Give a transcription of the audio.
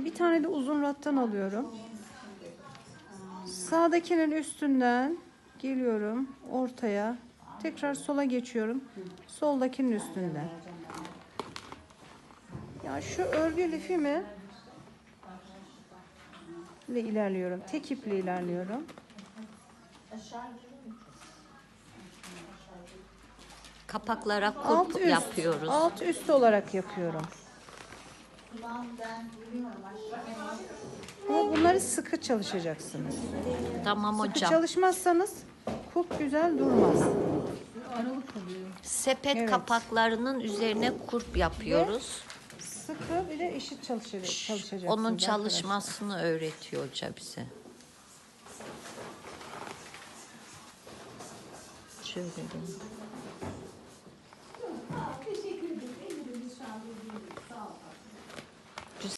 alıyorum. Bir tane de uzun rattan alıyorum. Sağdakinin üstünden geliyorum ortaya. Tekrar sola geçiyorum. Soldakinin üstünden. Ya şu örgü lifimi ile ilerliyorum. Tek iple ilerliyorum. Kapaklara kulp Alt üst, yapıyoruz. alt üst olarak yapıyorum. Ama bunları sıkı çalışacaksınız. Tamam Sıkı hocam. çalışmazsanız kulp güzel durmaz. Sepet Evet. kapaklarının üzerine kurp yapıyoruz. Sıkı bir de eşit çalışacak, çalışacaksınız. Onun arkadaşlar. çalışmasını öğretiyor hoca bize. Şöyle.